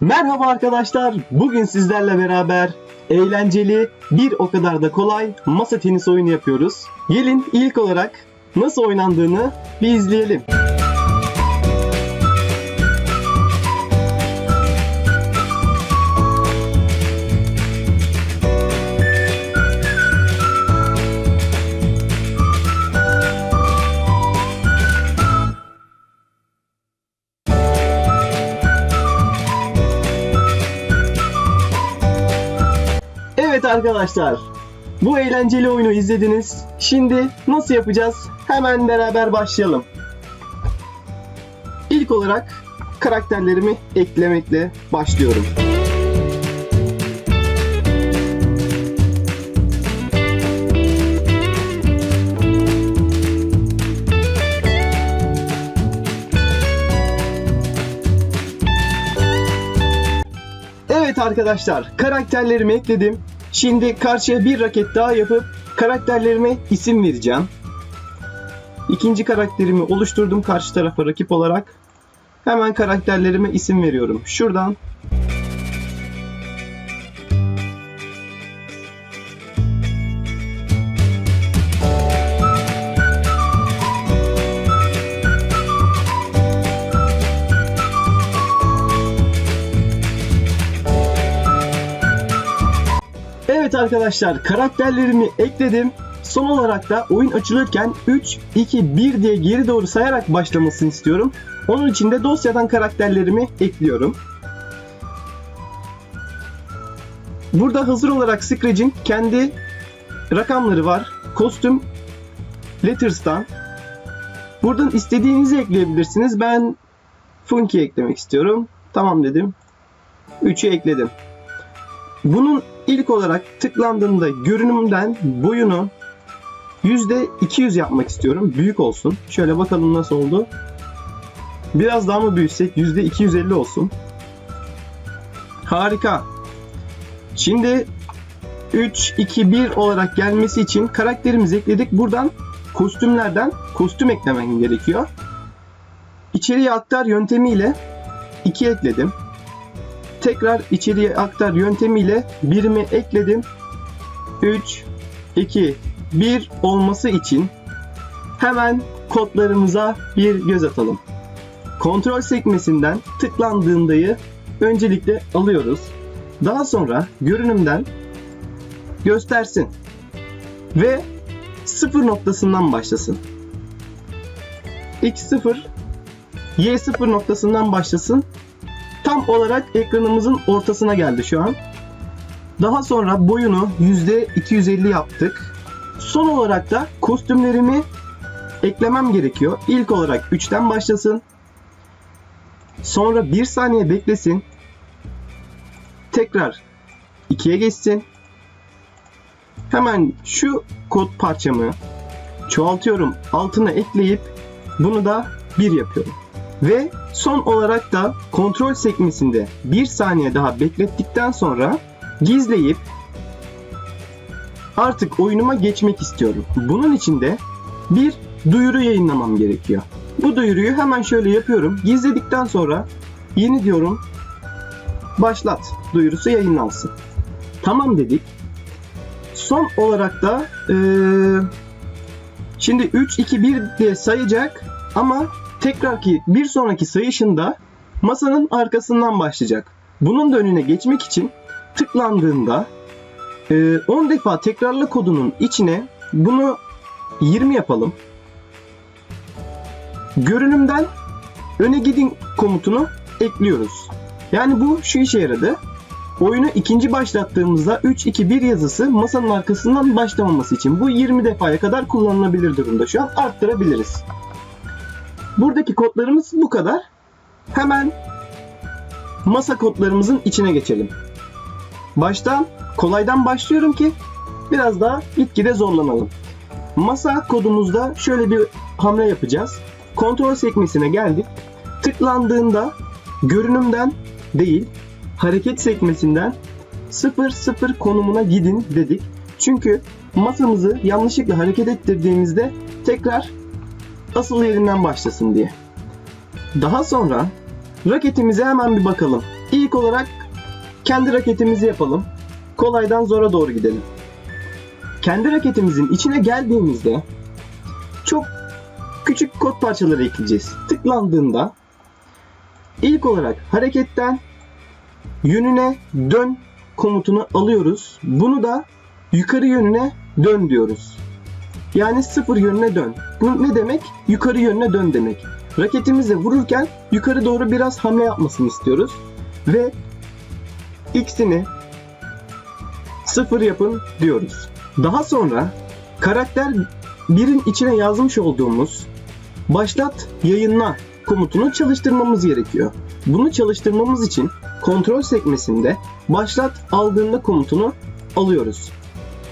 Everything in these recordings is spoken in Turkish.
Merhaba arkadaşlar. Bugün sizlerle beraber eğlenceli, bir o kadar da kolay masa tenisi oyunu yapıyoruz. Gelin ilk olarak nasıl oynandığını bir izleyelim. Arkadaşlar. Bu eğlenceli oyunu izlediniz. Şimdi nasıl yapacağız? Hemen beraber başlayalım. İlk olarak karakterlerimi eklemekle başlıyorum. Evet arkadaşlar, karakterlerimi ekledim. Şimdi karşıya bir raket daha yapıp karakterlerime isim vereceğim. İkinci karakterimi oluşturdum karşı tarafa rakip olarak. Hemen karakterlerime isim veriyorum. Şuradan arkadaşlar karakterlerimi ekledim. Son olarak da oyun açılırken 3, 2, 1 diye geri doğru sayarak başlamasını istiyorum. Onun için de dosyadan karakterlerimi ekliyorum. Burada hazır olarak Scratch'in kendi rakamları var. Kostüm Letters'tan. Buradan istediğinizi ekleyebilirsiniz. Ben Funky eklemek istiyorum. Tamam dedim. 3'ü ekledim. Bunun ilk olarak tıklandığında görünümden boyunu %200 yapmak istiyorum. Büyük olsun. Şöyle bakalım nasıl oldu. Biraz daha mı büyütsek? %250 olsun. Harika. Şimdi 3, 2, 1 olarak gelmesi için karakterimizi ekledik. Buradan kostümlerden kostüm eklemen gerekiyor. İçeriye aktar yöntemiyle 2 ekledim tekrar içeriye aktar yöntemiyle birimi ekledim. 3, 2, 1 olması için hemen kodlarımıza bir göz atalım. Kontrol sekmesinden tıklandığındayı öncelikle alıyoruz. Daha sonra görünümden göstersin ve sıfır noktasından başlasın. X0 Y0 noktasından başlasın tam olarak ekranımızın ortasına geldi şu an. Daha sonra boyunu %250 yaptık. Son olarak da kostümlerimi eklemem gerekiyor. İlk olarak 3'ten başlasın. Sonra 1 saniye beklesin. Tekrar 2'ye geçsin. Hemen şu kod parçamı çoğaltıyorum. Altına ekleyip bunu da 1 yapıyorum. Ve son olarak da kontrol sekmesinde 1 saniye daha beklettikten sonra gizleyip artık oyunuma geçmek istiyorum. Bunun için de bir duyuru yayınlamam gerekiyor. Bu duyuruyu hemen şöyle yapıyorum. Gizledikten sonra yeni diyorum başlat duyurusu yayınlansın. Tamam dedik. Son olarak da eee, şimdi 3 2 1 diye sayacak ama tekrar ki bir sonraki sayışında masanın arkasından başlayacak. Bunun da önüne geçmek için tıklandığında e, 10 defa tekrarla kodunun içine bunu 20 yapalım. Görünümden öne gidin komutunu ekliyoruz. Yani bu şu işe yaradı. Oyunu ikinci başlattığımızda 3-2-1 yazısı masanın arkasından başlamaması için. Bu 20 defaya kadar kullanılabilir durumda şu an. Arttırabiliriz. Buradaki kodlarımız bu kadar. Hemen masa kodlarımızın içine geçelim. Baştan kolaydan başlıyorum ki biraz daha gitgide zorlanalım. Masa kodumuzda şöyle bir hamle yapacağız. Kontrol sekmesine geldik. Tıklandığında görünümden değil hareket sekmesinden 0 0 konumuna gidin dedik. Çünkü masamızı yanlışlıkla hareket ettirdiğimizde tekrar asıl yerinden başlasın diye. Daha sonra raketimize hemen bir bakalım. İlk olarak kendi raketimizi yapalım. Kolaydan zora doğru gidelim. Kendi raketimizin içine geldiğimizde çok küçük kod parçaları ekleyeceğiz. Tıklandığında ilk olarak hareketten yönüne dön komutunu alıyoruz. Bunu da yukarı yönüne dön diyoruz. Yani sıfır yönüne dön. Bu ne demek? Yukarı yönüne dön demek. Raketimizle vururken yukarı doğru biraz hamle yapmasını istiyoruz. Ve x'ini sıfır yapın diyoruz. Daha sonra karakter birin içine yazmış olduğumuz başlat yayınla komutunu çalıştırmamız gerekiyor. Bunu çalıştırmamız için kontrol sekmesinde başlat aldığında komutunu alıyoruz.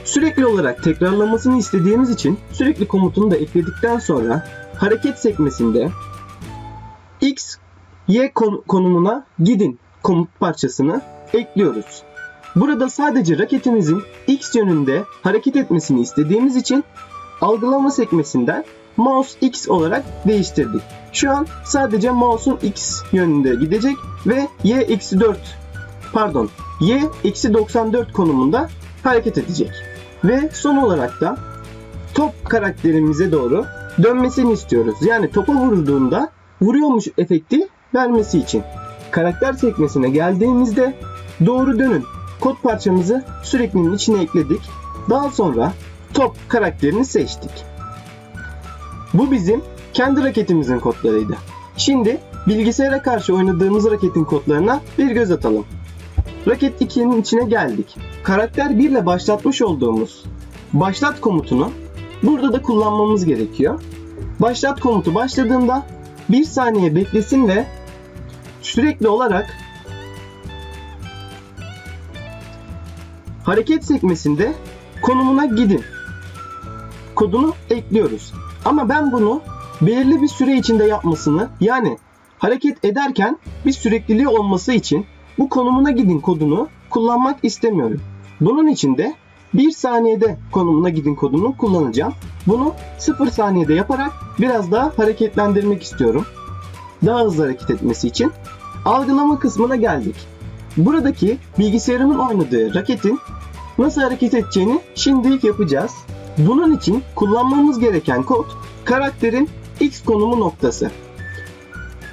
Sürekli olarak tekrarlamasını istediğimiz için sürekli komutunu da ekledikten sonra hareket sekmesinde x, y kon- konumuna gidin komut parçasını ekliyoruz. Burada sadece raketimizin x yönünde hareket etmesini istediğimiz için algılama sekmesinden mouse x olarak değiştirdik. Şu an sadece mouse'un x yönünde gidecek ve y eksi 4 pardon y eksi 94 konumunda hareket edecek. Ve son olarak da top karakterimize doğru dönmesini istiyoruz. Yani topa vurduğunda vuruyormuş efekti vermesi için. Karakter sekmesine geldiğimizde doğru dönün kod parçamızı süreklinin içine ekledik. Daha sonra top karakterini seçtik. Bu bizim kendi raketimizin kodlarıydı. Şimdi bilgisayara karşı oynadığımız raketin kodlarına bir göz atalım. Raket 2'nin içine geldik. Karakter 1 ile başlatmış olduğumuz başlat komutunu burada da kullanmamız gerekiyor. Başlat komutu başladığında 1 saniye beklesin ve sürekli olarak hareket sekmesinde konumuna gidin kodunu ekliyoruz. Ama ben bunu belirli bir süre içinde yapmasını yani hareket ederken bir sürekliliği olması için bu konumuna gidin kodunu kullanmak istemiyorum. Bunun için de 1 saniyede konumuna gidin kodunu kullanacağım. Bunu 0 saniyede yaparak biraz daha hareketlendirmek istiyorum. Daha hızlı hareket etmesi için. Algılama kısmına geldik. Buradaki bilgisayarımın oynadığı raketin nasıl hareket edeceğini şimdilik yapacağız. Bunun için kullanmamız gereken kod karakterin x konumu noktası.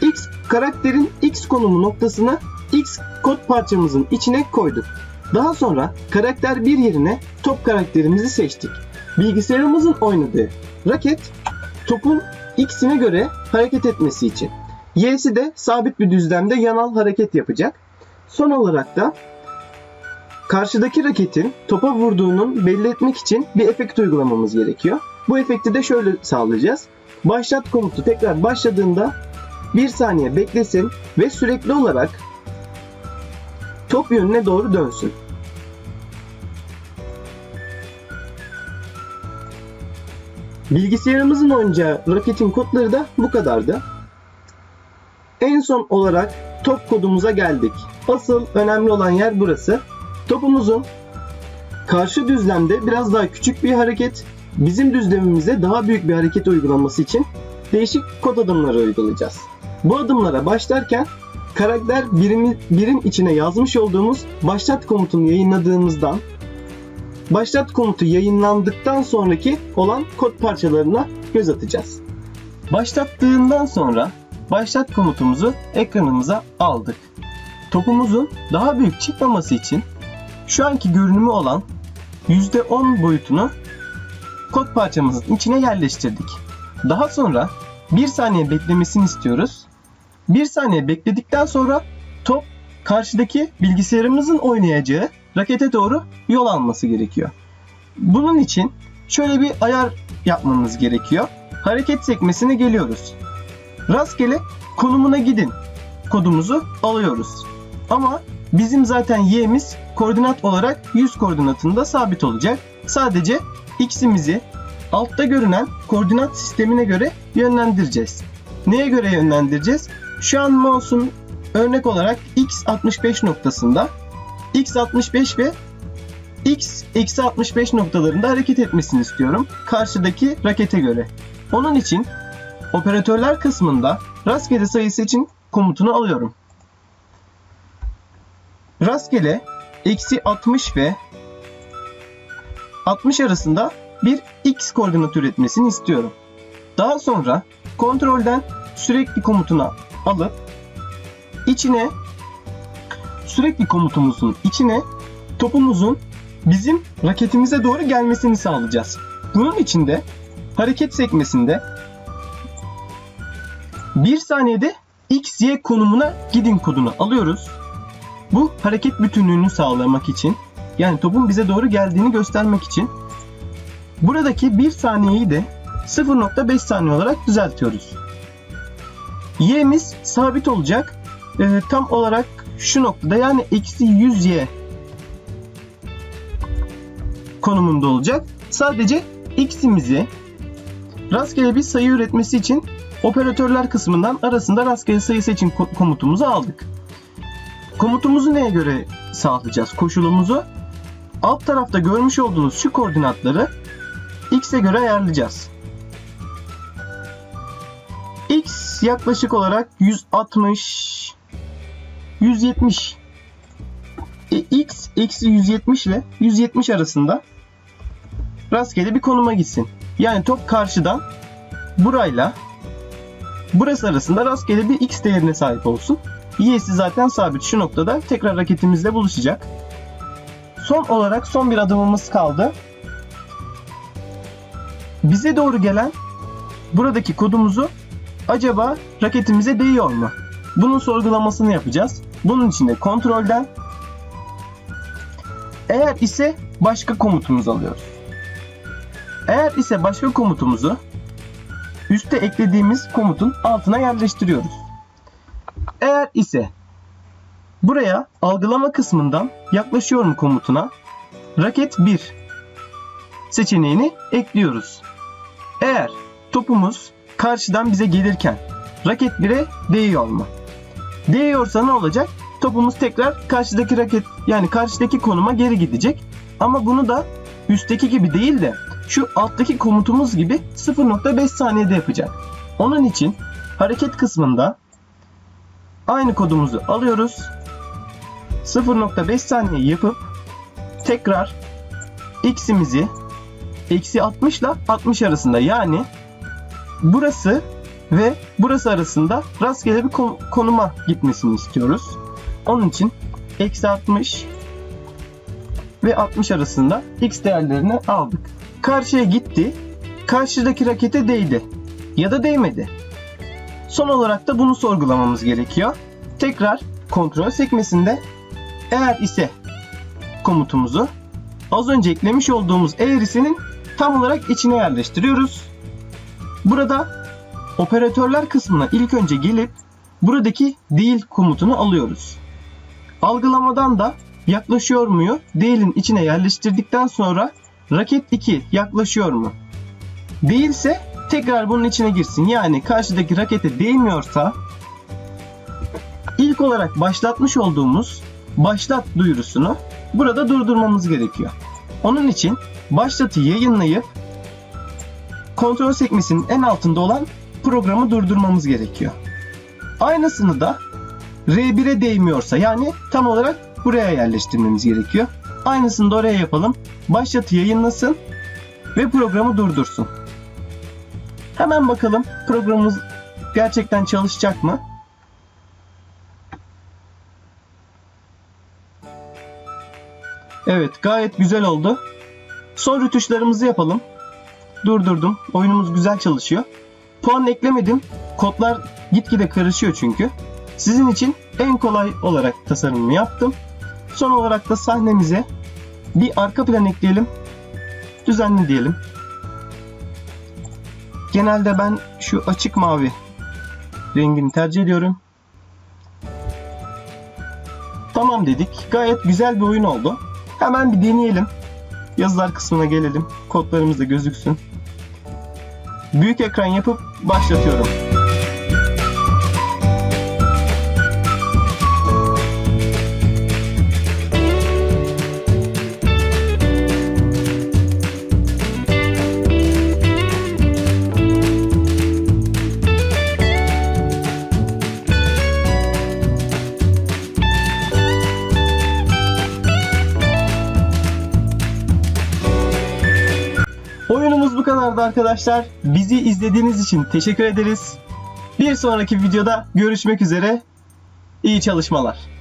X karakterin x konumu noktasına x kod parçamızın içine koyduk. Daha sonra karakter bir yerine top karakterimizi seçtik. Bilgisayarımızın oynadığı raket topun x'ine göre hareket etmesi için. Y'si de sabit bir düzlemde yanal hareket yapacak. Son olarak da karşıdaki raketin topa vurduğunun belli etmek için bir efekt uygulamamız gerekiyor. Bu efekti de şöyle sağlayacağız. Başlat komutu tekrar başladığında 1 saniye beklesin ve sürekli olarak top yönüne doğru dönsün. Bilgisayarımızın oynayacağı raketin kodları da bu kadardı. En son olarak top kodumuza geldik. Asıl önemli olan yer burası. Topumuzun karşı düzlemde biraz daha küçük bir hareket, bizim düzlemimizde daha büyük bir hareket uygulaması için değişik kod adımları uygulayacağız. Bu adımlara başlarken karakter birimi, birin içine yazmış olduğumuz başlat komutunu yayınladığımızdan başlat komutu yayınlandıktan sonraki olan kod parçalarına göz atacağız. Başlattığından sonra başlat komutumuzu ekranımıza aldık. Topumuzun daha büyük çıkmaması için şu anki görünümü olan %10 boyutunu kod parçamızın içine yerleştirdik. Daha sonra 1 saniye beklemesini istiyoruz. 1 saniye bekledikten sonra top karşıdaki bilgisayarımızın oynayacağı rakete doğru yol alması gerekiyor. Bunun için şöyle bir ayar yapmamız gerekiyor. Hareket sekmesine geliyoruz. Rastgele konumuna gidin kodumuzu alıyoruz. Ama bizim zaten y'miz koordinat olarak 100 koordinatında sabit olacak. Sadece x'imizi altta görünen koordinat sistemine göre yönlendireceğiz. Neye göre yönlendireceğiz? Şu an mouse'un örnek olarak x65 noktasında x65 ve x eksi 65 noktalarında hareket etmesini istiyorum. Karşıdaki rakete göre. Onun için operatörler kısmında rastgele sayısı için komutunu alıyorum. Rastgele eksi 60 ve 60 arasında bir x koordinat üretmesini istiyorum. Daha sonra kontrolden sürekli komutuna alıp içine sürekli komutumuzun içine topumuzun bizim raketimize doğru gelmesini sağlayacağız. Bunun için de hareket sekmesinde 1 saniyede x, y konumuna gidin kodunu alıyoruz. Bu hareket bütünlüğünü sağlamak için yani topun bize doğru geldiğini göstermek için buradaki 1 saniyeyi de 0.5 saniye olarak düzeltiyoruz. Y'miz sabit olacak. Ee, tam olarak şu noktada yani eksi 100y konumunda olacak. Sadece x'imizi rastgele bir sayı üretmesi için operatörler kısmından arasında rastgele sayı seçin ko- komutumuzu aldık. Komutumuzu neye göre sağlayacağız? Koşulumuzu alt tarafta görmüş olduğunuz şu koordinatları x'e göre ayarlayacağız. x yaklaşık olarak 160 170 e, x eksi 170 ile 170 arasında rastgele bir konuma gitsin. Yani top karşıdan burayla burası arasında rastgele bir x değerine sahip olsun. Y'si zaten sabit şu noktada tekrar raketimizle buluşacak. Son olarak son bir adımımız kaldı. Bize doğru gelen buradaki kodumuzu acaba raketimize değiyor mu? Bunun sorgulamasını yapacağız. Bunun için de kontrolden eğer ise başka komutumuzu alıyoruz. Eğer ise başka komutumuzu üste eklediğimiz komutun altına yerleştiriyoruz. Eğer ise buraya algılama kısmından yaklaşıyorum komutuna raket 1 seçeneğini ekliyoruz. Eğer topumuz karşıdan bize gelirken raket 1'e değiyor mu? Değiyorsa ne olacak? Topumuz tekrar karşıdaki raket yani karşıdaki konuma geri gidecek. Ama bunu da üstteki gibi değil de şu alttaki komutumuz gibi 0.5 saniyede yapacak. Onun için hareket kısmında aynı kodumuzu alıyoruz. 0.5 saniye yapıp tekrar x'imizi eksi 60 ile 60 arasında yani burası ve burası arasında rastgele bir kon- konuma gitmesini istiyoruz. Onun için eksi 60 ve 60 arasında x değerlerini aldık. Karşıya gitti. Karşıdaki rakete değdi. Ya da değmedi. Son olarak da bunu sorgulamamız gerekiyor. Tekrar kontrol sekmesinde eğer ise komutumuzu az önce eklemiş olduğumuz eğrisinin tam olarak içine yerleştiriyoruz. Burada operatörler kısmına ilk önce gelip buradaki değil komutunu alıyoruz. Algılamadan da yaklaşıyor muyu değilin içine yerleştirdikten sonra raket 2 yaklaşıyor mu? Değilse tekrar bunun içine girsin. Yani karşıdaki rakete değmiyorsa ilk olarak başlatmış olduğumuz başlat duyurusunu burada durdurmamız gerekiyor. Onun için başlatı yayınlayıp kontrol sekmesinin en altında olan programı durdurmamız gerekiyor. Aynısını da R1'e değmiyorsa yani tam olarak buraya yerleştirmemiz gerekiyor. Aynısını da oraya yapalım. Başlatı yayınlasın ve programı durdursun. Hemen bakalım programımız gerçekten çalışacak mı? Evet gayet güzel oldu. Son rütuşlarımızı yapalım. Durdurdum. Oyunumuz güzel çalışıyor. Puan eklemedim. Kodlar gitgide karışıyor çünkü. Sizin için en kolay olarak tasarımımı yaptım. Son olarak da sahnemize bir arka plan ekleyelim. Düzenli diyelim. Genelde ben şu açık mavi rengini tercih ediyorum. Tamam dedik. Gayet güzel bir oyun oldu. Hemen bir deneyelim. Yazılar kısmına gelelim. Kodlarımız da gözüksün. Büyük ekran yapıp başlatıyorum. Arkadaşlar. Bizi izlediğiniz için teşekkür ederiz. Bir sonraki videoda görüşmek üzere. İyi çalışmalar.